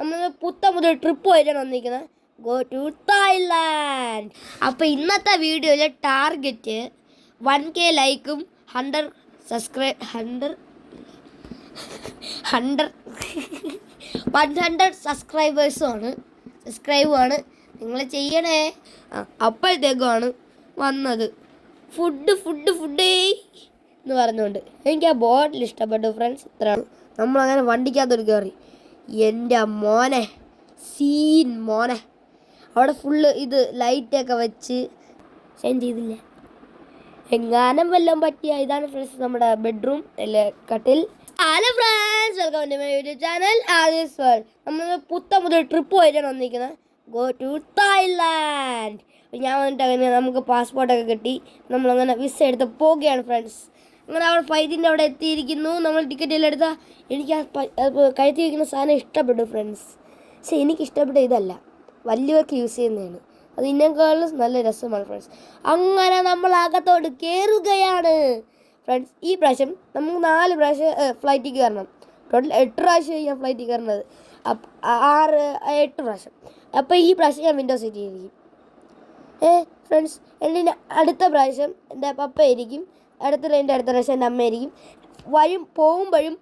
നമ്മൾ പുത്ത മുതൽ ട്രിപ്പ് പോയിട്ടാണ് വന്നിരിക്കുന്നത്. ഗോ ടു തായ്ലാൻഡ് അപ്പോൾ ഇന്നത്തെ വീഡിയോയിലെ ടാർഗറ്റ് വൺ കെ ലൈക്കും hundred subscribe hundred hundred one hundred സബ്സ്ക്രൈബേഴ്സുമാണ് സബ്സ്ക്രൈബുമാണ് നിങ്ങൾ ചെയ്യണേ. അപ്പോഴത്തേക്കുമാണ് വന്നത്. ഫുഡ് ഫുഡ് ഫുഡേ എന്ന് പറഞ്ഞുകൊണ്ട്. എനിക്ക് ആ ബോട്ടിൽ ഇഷ്ടപ്പെട്ടു ഫ്രണ്ട്സ് ഇത്രയാണ്. നമ്മളങ്ങനെ വണ്ടിക്കകത്തൊരു കയറി. എന്റെ മോനെ സീൻ മോനെ. അവിടെ ഫുള്ള് ഇത് ലൈറ്റൊക്കെ വെച്ച് സെൻഡ് ചെയ്തില്ലേ? എങ്ങാനും വല്ലതും പറ്റിയ ഇതാണ് ഫ്രണ്ട്സ് നമ്മുടെ ബെഡ്റൂം അല്ലെ കട്ടിൽ. Hello friends welcome to my YouTube channel Aadi's world നമ്മൾ പുത്ത മുതൽ ട്രിപ്പ് പോയിട്ടാണ് വന്നിരിക്കുന്നത്. ഗോ ടു തായ്ലാൻഡ് ഞാൻ വന്നിട്ട് അങ്ങനെ നമുക്ക് പാസ്പോർട്ടൊക്കെ കിട്ടി. നമ്മളങ്ങനെ വിസ എടുത്ത് പോവുകയാണ് ഫ്രണ്ട്സ് അങ്ങനെ അവൾ പൈതിന്റെ അവിടെ എത്തിയിരിക്കുന്നു. നമ്മൾ ടിക്കറ്റ് എല്ലാം എടുത്താൽ എനിക്ക് ആ കഴുത്തി വയ്ക്കുന്ന സാധനം ഇഷ്ടപ്പെട്ടു ഫ്രണ്ട്സ് പക്ഷേ എനിക്ക് ഇഷ്ടപ്പെട്ട ഇതല്ല. വലിയവർക്ക് യൂസ് ചെയ്യുന്നതാണ്. അത് ഇതിനേക്കാളും നല്ല രസമാണ് ഫ്രണ്ട്സ് അങ്ങനെ നമ്മൾ അകത്തോട്ട് കയറുകയാണ് ഫ്രണ്ട്സ് ഈ പ്രാവശ്യം നമുക്ക് നാല് പ്രാവശ്യം ഫ്ലൈറ്റിൽ കയറണം. ടോട്ടൽ എട്ട് പ്രാവശ്യം ഞാൻ ഫ്ലൈറ്റിൽ കയറുന്നത്. ആറ് എട്ട് പ്രാവശ്യം. അപ്പോൾ ഈ പ്രാവശ്യം ഞാൻ വിൻഡോ സീറ്റ് ആയിരിക്കും ഏ ഫ്രണ്ട്സ് എന്റെ അടുത്ത പ്രാവശ്യം എന്റെ പപ്പ ആയിരിക്കും. അടുത്ത എന്റെ അടുത്ത പ്രാവശ്യം എന്റെ അമ്മയായിരിക്കും വരും പോകുമ്പോഴും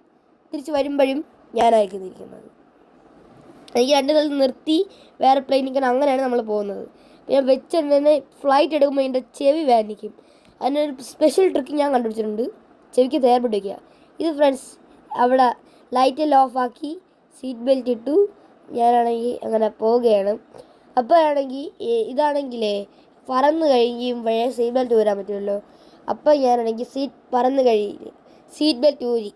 തിരിച്ച് വരുമ്പോഴും ഞാനായിരിക്കും ഇരിക്കുന്നത് എനിക്ക് രണ്ട് സ്ഥലത്ത് നിർത്തി വേറെ പ്ലെയിനിൽ നിൽക്കണം അങ്ങനെയാണ് നമ്മൾ പോകുന്നത്. ഞാൻ വെച്ചിട്ട് തന്നെ ഫ്ലൈറ്റ് എടുക്കുമ്പോൾ എന്റെ ചെവി വേദനിക്കും. അതിനൊരു സ്പെഷ്യൽ ട്രിക്ക് ഞാൻ കണ്ടുപിടിച്ചിട്ടുണ്ട്. ചെവിക്ക് തയ്യാറപ്പെട്ട് വയ്ക്കുക ഇത് ഫ്രണ്ട്സ് അവിടെ ലൈറ്റ് എല്ലാം ഓഫാക്കി സീറ്റ് ബെൽറ്റ് ഇട്ടു. ഞാനാണെങ്കിൽ അങ്ങനെ പോവുകയാണ്. അപ്പോഴാണെങ്കിൽ ഇതാണെങ്കിലേ പറന്ന് കഴിയുമ്പോഴേ സീറ്റ് ബെൽറ്റ് ഊരാൻ പറ്റുമല്ലോ. അപ്പോൾ ഞാനാണെങ്കിൽ സീറ്റ് പറന്ന് കഴിഞ്ഞു സീറ്റ് ബെൽറ്റ് ഊരി.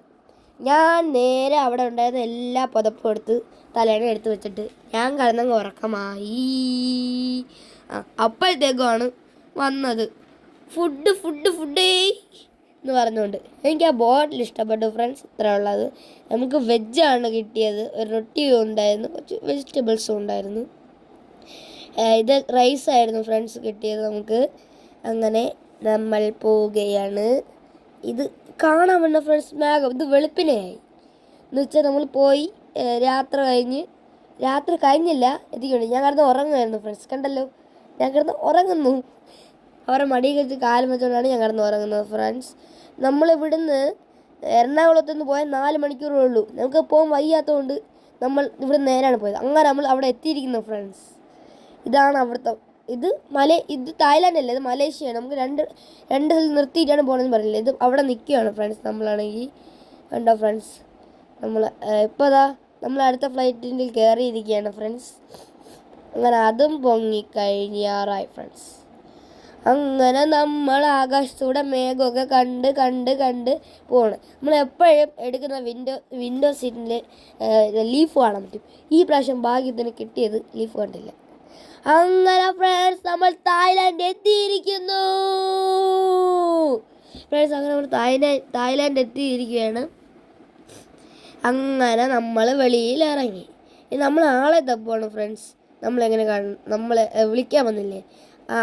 ഞാൻ നേരെ അവിടെ ഉണ്ടായിരുന്ന എല്ലാ പുതപ്പും എടുത്ത് തലേണ എടുത്ത് വെച്ചിട്ട് ഞാൻ കിടന്നങ്ങ് ഉറക്കമായി. ആ അപ്പോഴത്തേക്കുമാണ് വന്നത്. ഫുഡ് ഫുഡ് ഫുഡേ എന്ന് പറഞ്ഞുകൊണ്ട് എനിക്ക് ആ ബോട്ടിൽ ഇഷ്ടപ്പെട്ടു ഫ്രണ്ട്സ് ഇത്ര ഉള്ളത്. നമുക്ക് വെജാണ് കിട്ടിയത്. ഒരു റൊട്ടി ഉണ്ടായിരുന്നു. കുറച്ച് വെജിറ്റബിൾസും ഉണ്ടായിരുന്നു. ഇത് റൈസ് ആയിരുന്നു ഫ്രണ്ട്സ് കിട്ടിയത് നമുക്ക്. അങ്ങനെ നമ്മൾ പോവുകയാണ്. ഇത് കാണാൻ വേണ്ട ഫ്രണ്ട്സ് മേഘം ഇത് വെളുപ്പിനെയായി. എന്ന് വെച്ചാൽ നമ്മൾ പോയി രാത്രി കഴിഞ്ഞ് രാത്രി കഴിഞ്ഞില്ല എത്തിക്കൊണ്ട് ഞാൻ കിടന്ന് ഉറങ്ങുമായിരുന്നു ഫ്രണ്ട്സ് കണ്ടല്ലോ? ഞാൻ കിടന്ന് ഉറങ്ങുന്നു. അവരെ മടി കഴിച്ച് കാലം വെച്ചുകൊണ്ടാണ് ഞാൻ കിടന്ന് ഉറങ്ങുന്നത് ഫ്രണ്ട്സ് നമ്മളിവിടുന്ന് എറണാകുളത്ത് നിന്ന് പോയാൽ നാല് മണിക്കൂറേ ഉള്ളൂ. നമുക്ക് പോകാൻ വയ്യാത്തതുകൊണ്ട് നമ്മൾ ഇവിടെ നേരാണ് പോയത്. അങ്ങനെ നമ്മൾ അവിടെ എത്തിയിരിക്കുന്നു ഫ്രണ്ട്സ് ഇതാണ് അവിടുത്തെ ഇത് മല ഇത് തായ്ലാൻഡ് അല്ല ഇത് മലേഷ്യയാണ് നമുക്ക് രണ്ട് രണ്ട് സ്ഥലത്ത് നിർത്തിയിട്ടാണ് പോകണമെന്ന് പറഞ്ഞില്ല? ഇത് അവിടെ നിൽക്കുകയാണ് ഫ്രണ്ട്സ് നമ്മളാണെങ്കിൽ കണ്ടോ ഫ്രണ്ട്സ് നമ്മൾ ഇപ്പോൾ അതാ നമ്മൾ അടുത്ത ഫ്ലൈറ്റിൽ കയറിയിരിക്കുകയാണ് ഫ്രണ്ട്സ് അങ്ങനെ അതും പൊങ്ങി പൊങ്ങിക്കഴിഞ്ഞാറായി ഫ്രണ്ട്സ് അങ്ങനെ നമ്മൾ ആകാശത്തൂടെ മേഘമൊക്കെ കണ്ട് കണ്ട് കണ്ട് പോണ്. നമ്മൾ എപ്പോഴും എടുക്കുന്ന വിൻഡോ വിൻഡോ സീറ്റിൽ ലീഫ് കാണാൻ പറ്റും. ഈ പ്രാവശ്യം ഭാഗ്യത്തിന് കിട്ടിയത് ലീഫ് കണ്ടില്ല? അങ്ങനെ ഫ്രണ്ട്സ് നമ്മൾ തായ്ലാൻഡ് എത്തിയിരിക്കുന്നു. ഫ്രണ്ട്സ് അങ്ങനെ നമ്മൾ തായ്ലാൻഡ് തായ്ലാൻഡ് എത്തിയിരിക്കുകയാണ്. അങ്ങനെ നമ്മൾ വെളിയിൽ ഇറങ്ങി നമ്മൾ ആളെ തപ്പാണ് ഫ്രണ്ട്സ് നമ്മളെങ്ങനെ കാണും നമ്മളെ വിളിക്കാൻ വന്നില്ലേ?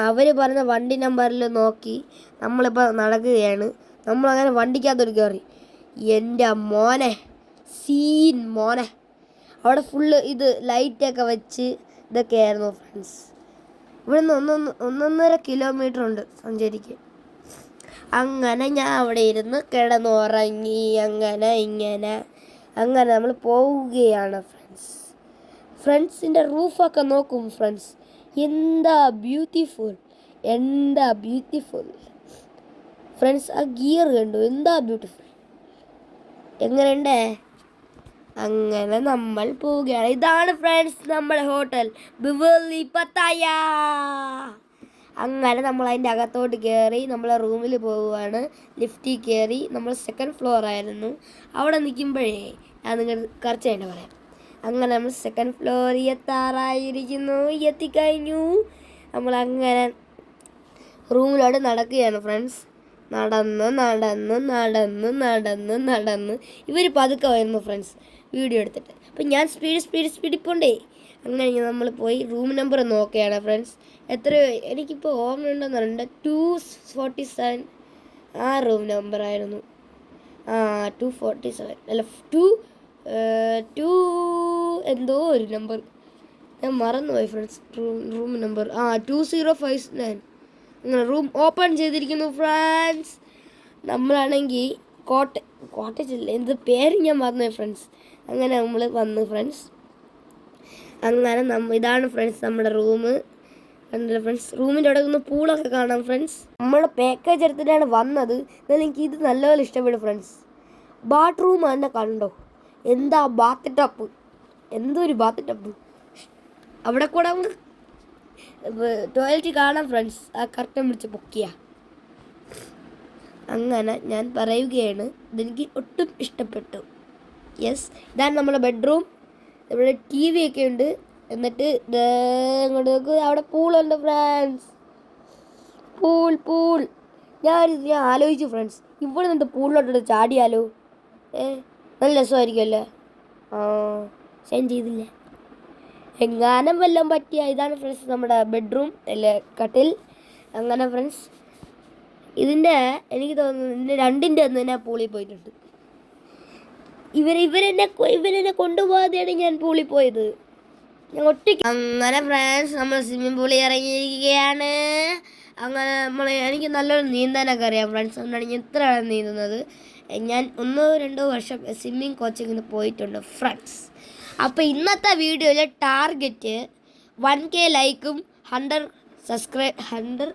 അവർ പറഞ്ഞ വണ്ടി നമ്പറിൽ നോക്കി നമ്മളിപ്പോൾ നടക്കുകയാണ്. നമ്മളങ്ങനെ വണ്ടിക്കകത്തൊരു കയറി. എന്റെ മോനെ സീൻ മോനെ. അവിടെ ഫുള്ള് ഇത് ലൈറ്റൊക്കെ വെച്ച് ഇതൊക്കെയായിരുന്നു ഫ്രണ്ട്സ് ഇവിടുന്ന് ഒന്നൊന്ന് ഒന്നൊന്നര കിലോമീറ്റർ ഉണ്ട് സഞ്ചരിക്കാൻ അങ്ങനെ ഞാൻ അവിടെ ഇരുന്ന് കിടന്നുറങ്ങി അങ്ങനെ ഇങ്ങനെ അങ്ങനെ നമ്മൾ പോവുകയാണ് ഫ്രണ്ട്സ് ഫ്രണ്ട്സിന്റെ റൂഫൊക്കെ നോക്കും ഫ്രണ്ട്സ് എന്താ ബ്യൂട്ടിഫുൾ എന്താ ബ്യൂട്ടിഫുൾ ഫ്രണ്ട്സ് ആ ഗിയർ കണ്ടു. എന്താ ബ്യൂട്ടിഫുൾ എങ്ങനെയുണ്ടേ? അങ്ങനെ നമ്മൾ പോവുകയാണ്. ഇതാണ് ഫ്രണ്ട്സ് നമ്മുടെ ഹോട്ടൽ ബിവേർലി പത്തായ. അങ്ങനെ നമ്മൾ അതിന്റെ അകത്തോട്ട് കയറി നമ്മളെ റൂമിൽ പോവുകയാണ്. ലിഫ്റ്റിൽ കയറി നമ്മൾ സെക്കൻഡ് ഫ്ലോർ ആയിരുന്നു. അവിടെ നിൽക്കുമ്പോഴേ ഞാൻ നിങ്ങൾ കുറച്ചായിട്ട് പറയാം. അങ്ങനെ നമ്മൾ സെക്കൻഡ് ഫ്ലോറിൽ എത്താറായിരിക്കുന്നു. എത്തിക്കഴിഞ്ഞു. നമ്മൾ അങ്ങനെ റൂമിലോട്ട് നടക്കുകയാണ് ഫ്രണ്ട്സ് നടന്ന് നടന്ന് നടന്ന് നടന്ന് നടന്ന് ഇവർ പതുക്കെ വരുന്നു ഫ്രണ്ട്സ് വീഡിയോ എടുത്തിട്ട്. അപ്പം ഞാൻ സ്പീഡ് സ്പീഡ് സ്പീഡിൽ പോണ്ടേ അങ്ങനെ നമ്മൾ പോയി റൂം നമ്പർ നോക്കുകയാണ് ഫ്രണ്ട്സ് എത്ര എനിക്കിപ്പോൾ ഓർമ്മയുണ്ടെന്ന് പറയുന്നത് ടു ഫോർട്ടി സെവൻ ആ റൂം നമ്പർ ആയിരുന്നു. ആ ടു ഫോർട്ടി സെവൻ അല്ല ടു ടു എന്തോ ഒരു നമ്പർ ഞാൻ മറന്നുപോയി ഫ്രണ്ട്സ് റൂം റൂം നമ്പർ ആ ടു സീറോ ഫൈവ് നയൻ അങ്ങനെ റൂം ഓപ്പൺ ചെയ്തിരിക്കുന്നു ഫ്രണ്ട്സ് നമ്മളാണെങ്കിൽ കോട്ട കോട്ടേജല്ല? എന്ത് പേര് ഞാൻ മറന്നുപോയി ഫ്രണ്ട്സ് അങ്ങനെ നമ്മൾ വന്നു ഫ്രണ്ട്സ് അങ്ങനെ നമ്മ ഇതാണ് ഫ്രണ്ട്സ് നമ്മുടെ റൂം കണ്ടില്ല ഫ്രണ്ട്സ് റൂമിന്റെ അവിടെ ഒന്ന് പൂളൊക്കെ കാണാം ഫ്രണ്ട്സ് നമ്മളെ പാക്കേജ് എടുത്തിട്ടാണ് വന്നത്. എന്നാൽ എനിക്ക് ഇത് നല്ലപോലെ ഇഷ്ടപ്പെടും ഫ്രണ്ട്സ് ബാത്റൂം തന്നെ കണ്ടോ? എന്താ ബാത്ത് ടപ്പ് എന്തൊരു ബാത്ത് ടപ്പ് അവിടെ കൂടെ നമുക്ക് ടോയ്ലറ്റ് കാണാം ഫ്രണ്ട്സ് ആ കർട്ടൻ പിടിച്ച് പൊക്കിയ. അങ്ങനെ ഞാൻ പറയുകയാണ് ഇതെനിക്ക് ഒട്ടും ഇഷ്ടപ്പെട്ടു. യെസ് ഇതാണ് നമ്മുടെ ബെഡ്റൂം ഇവിടെ ടി വി ഒക്കെ ഉണ്ട്. എന്നിട്ട് അങ്ങോട്ട് നോക്ക്. അവിടെ പൂളുണ്ട് ഫ്രണ്ട്സ് പൂൾ പൂൾ. ഞാൻ ഞാൻ ആലോചിച്ചു ഫ്രണ്ട്സ് ഇവിടെ നിന്ന് പൂളിലോട്ട് ചാടിയാലോ? ഏ നല്ല രസമായിരിക്കുമല്ലേ? ആ സെൻഡ് ചെയ്തില്ല. എങ്ങാനും വല്ലതും പറ്റിയ. ഇതാണ് ഫ്രണ്ട്സ് നമ്മുടെ ബെഡ്റൂം അല്ലേ കട്ടിൽ. അങ്ങനെ ഫ്രണ്ട്സ് ഇതിന്റെ എനിക്ക് തോന്നുന്നു ഇതിന്റെ രണ്ടിന്റെ ഒന്ന് തന്നെ പൂളിൽ പോയിട്ടുണ്ട്. ഇവർ ഇവരെന്നെ ഇവരെന്നെ കൊണ്ടുപോകാതെയാണ് ഞാൻ പൂളിൽ പോയത്. ഞാൻ ഒറ്റയ്ക്ക് അങ്ങനെ ഫ്രണ്ട്സ് നമ്മൾ സ്വിമ്മിംഗ് പൂളിൽ ഇറങ്ങിയിരിക്കുകയാണ്. അങ്ങനെ നമ്മൾ എനിക്ക് നല്ലൊരു നീന്താനൊക്കെ അറിയാം ഫ്രണ്ട്സ് അതുകൊണ്ടാണ് ഞാൻ ഇത്രയാണ് നീന്തുന്നത്. ഞാൻ ഒന്നോ രണ്ടോ വർഷം സ്വിമ്മിങ് കോച്ചിങ്ങിന് പോയിട്ടുണ്ട് ഫ്രണ്ട്സ് അപ്പോൾ ഇന്നത്തെ വീഡിയോയിലെ ടാർഗറ്റ് വൺ കെ ലൈക്കും hundred subscribe hundred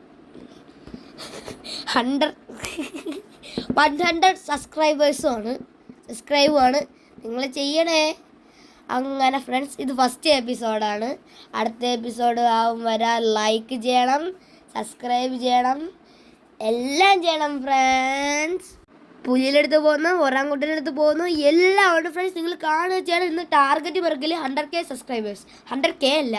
hundred one hundred സബ്സ്ക്രൈബേഴ്സുമാണ് സബ്സ്ക്രൈബുമാണ് നിങ്ങൾ ചെയ്യണേ. അങ്ങനെ ഫ്രണ്ട്സ് ഇത് ഫസ്റ്റ് എപ്പിസോഡാണ് അടുത്ത എപ്പിസോഡ് ആവും വരാൻ ലൈക്ക് ചെയ്യണം സബ്സ്ക്രൈബ് ചെയ്യണം. എല്ലാം ചെയ്യണം ഫ്രണ്ട്സ് പുലിയിലെടുത്ത് പോകുന്നു ഒറാങ്കുട്ടിന്റെ പോകുന്നു. എല്ലാം ഉണ്ട് ഫ്രണ്ട്സ് നിങ്ങൾ കാണുക ചെയ്യണം. ഇന്ന് ടാർഗറ്റ് പിറകിൽ hundred K subscribers hundred K അല്ല.